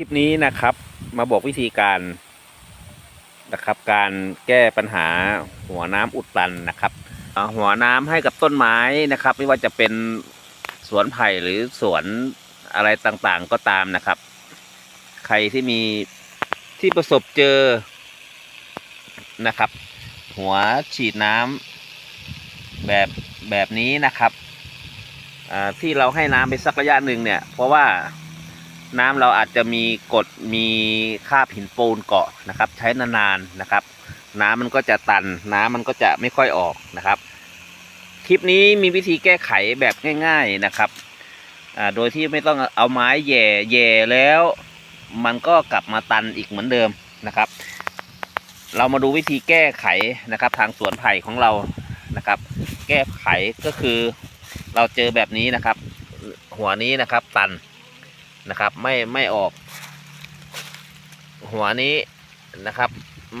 คลิปนี้นะครับมาบอกวิธีการนะครับ การแก้ปัญหาหัวน้ำอุดตันนะครับหัวน้ำให้กับต้นไม้นะครับ ไม่ว่าจะเป็นสวนไผ่หรือสวนอะไรต่างๆก็ตามนะครับ ใครที่มีที่ประสบเจอนะครับ หัวฉีดน้ำแบบแบบนี้นะครับที่เราให้น้ำไปสักระยะหนึ่งเนี่ย เพราะว่า น้ำเราอาจจะมีกดมีคาบหินปูนเกาะนะครับ ใช้นานๆนะครับ น้ำมันก็จะตัน น้ำมันก็จะไม่ค่อยออกนะครับ คลิปนี้มีวิธีแก้ไขแบบง่าย ๆนะครับโดยที่ไม่ต้องเอาไม้แย่แย่แล้ว มันก็กลับมาตันอีกเหมือนเดิมนะครับ เรามาดูวิธีแก้ไขนะครับ ทางสวนไผ่ของเรานะครับ แก้ไขก็คือเราเจอแบบนี้นะครับ หัวนี้นะครับตัน นะครับ ไม่ไม่ออก หัวนี้นะครับ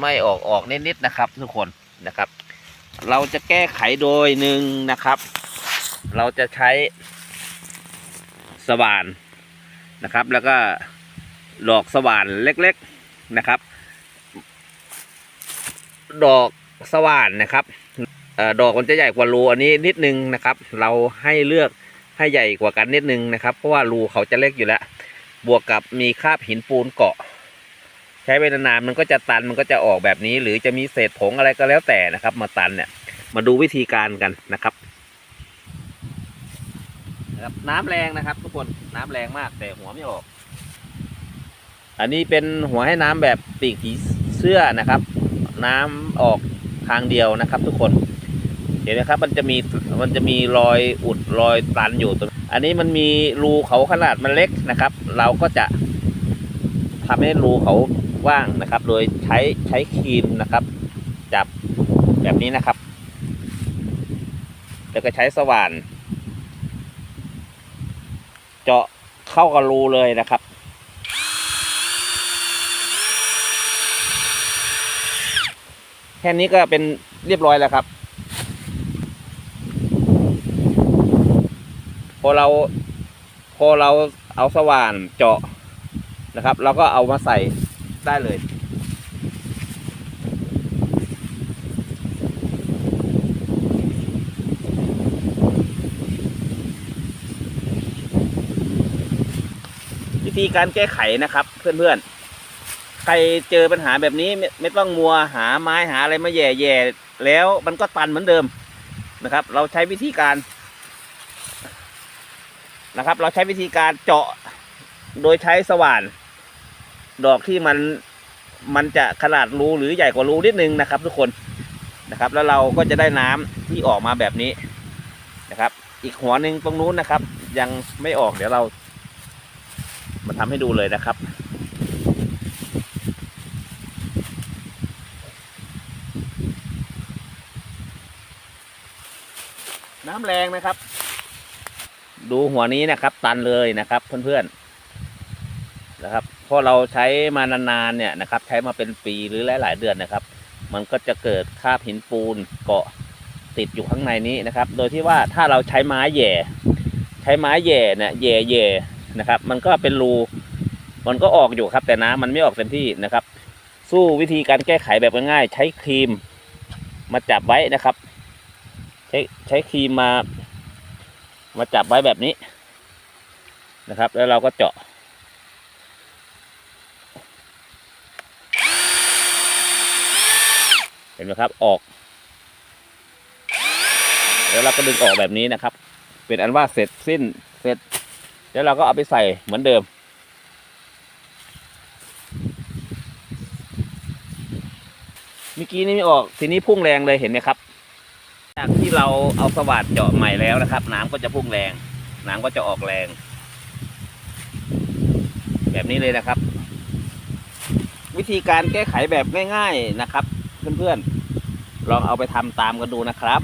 ไม่ออกออกนิดๆนะครับ ทุกคนนะครับ เราจะแก้ไขโดยหนึ่งนะครับ เราจะใช้สว่านนะครับ แล้วก็ดอกสว่านเล็กๆนะครับ ดอกสว่านนะครับออดอกมันจะใหญ่กว่ารูอันนี้นิดนึงนะครับ เราให้เลือกให้ใหญ่กว่ากันนิดนึงนะครับ เพราะว่ารูเขาจะเล็กอยู่แล้ว บวกกับมีคราบหินปูนเกาะ ใช้ไปนานๆมันก็จะตันมันก็จะออกแบบนี้ หรือจะมีเศษผงอะไรก็แล้วแต่นะครับ มาตันเนี่ย มาดูวิธีการกันนะครับนะครับน้ำแรงนะครับ ทุกคนน้ำแรงมากแต่หัวไม่ออก อันนี้เป็นหัวให้น้ำแบบปีกผีเสื้อนะครับ น้ำออกทางเดียวนะครับ ทุกคน เห็นไหมครับ มันจะมีมันจะมีรอยอุดรอยตันอยู่ตรงอันนี้มันมีรูเขาขนาดมันเล็กนะครับ เราก็จะทำให้รูเขาว่างนะครับ โดยใช้ใช้ครีมนะครับ จับแบบนี้นะครับ แล้วก็ใช้สว่าน เจาะเข้ากับรูเลยนะครับแค่นี้ก็เป็นเรียบร้อยแล้วครับ อเราพอเราเอาสว่านเจาะนะครับ เราก็เอามาใส่ได้เลย วิธีการแก้ไขนะครับ เพื่อนๆ ใครเจอปัญหาแบบนี้ไม่ไม่ต้องมัวหาไม้หาอะไรมาแย่ๆแล้วมันก็ตันเหมือนเดิมนะครับ เราใช้วิธีการ นะครับ เราใช้วิธีการเจาะโดยใช้สว่าน ดอกที่มันมันจะขนาดรูหรือใหญ่กว่ารูนิดนึงนะครับ ทุกคนนะครับ แล้วเราก็จะได้น้ำที่ออกมาแบบนี้นะครับ อีกหัวหนึ่งตรงนู้นนะครับ ยังไม่ออกเดี๋ยวเรา มาทำให้ดูเลยนะครับน้ำแรงนะครับ ดูหัวนี้นะครับ ตันเลยนะครับ เพื่อนๆนะครับพราะเราใช้มานานๆเนี่ยนะครับ ใช้มาเป็นปีหรือหลาย ๆ เดือนนะครับ มันก็จะเกิดคราบหินปูนเกาะติดอยู่ข้างในนี้นะครับ โดยที่ว่าถ้าเราใช้ไม้แย่ ใช้ไม้แย่เนี่ยแย่แย่นะครับ มันก็เป็นรูมันก็ออกอยู่ครับ แต่น้ำมันไม่ออกเต็มที่นะครับ สู้วิธีการแก้ไขแบบง่ายๆใช้ครีมมาจับไว้นะครับ ใช้ใช้ครีมมา มาจับไว้แบบนี้นะครับ แล้วเราก็เจาะ เห็นไหมครับออก แล้วเราก็ดึงออกแบบนี้นะครับ เป็นอันว่าเสร็จสิ้นเสร็จ แล้วเราก็เอาไปใส่เหมือนเดิมเมื่อกี้นี่ไม่ออกทีนี้พุ่งแรงเลยเห็นไหมครับ จากที่เราเอาสว่านเจาะใหม่แล้วนะครับ น้ำก็จะพุ่งแรง น้ำก็จะออกแรง แบบนี้เลยนะครับ วิธีการแก้ไขแบบง่าย ๆนะครับ เพื่อนๆลองเอาไปทำตามกันดูนะครับ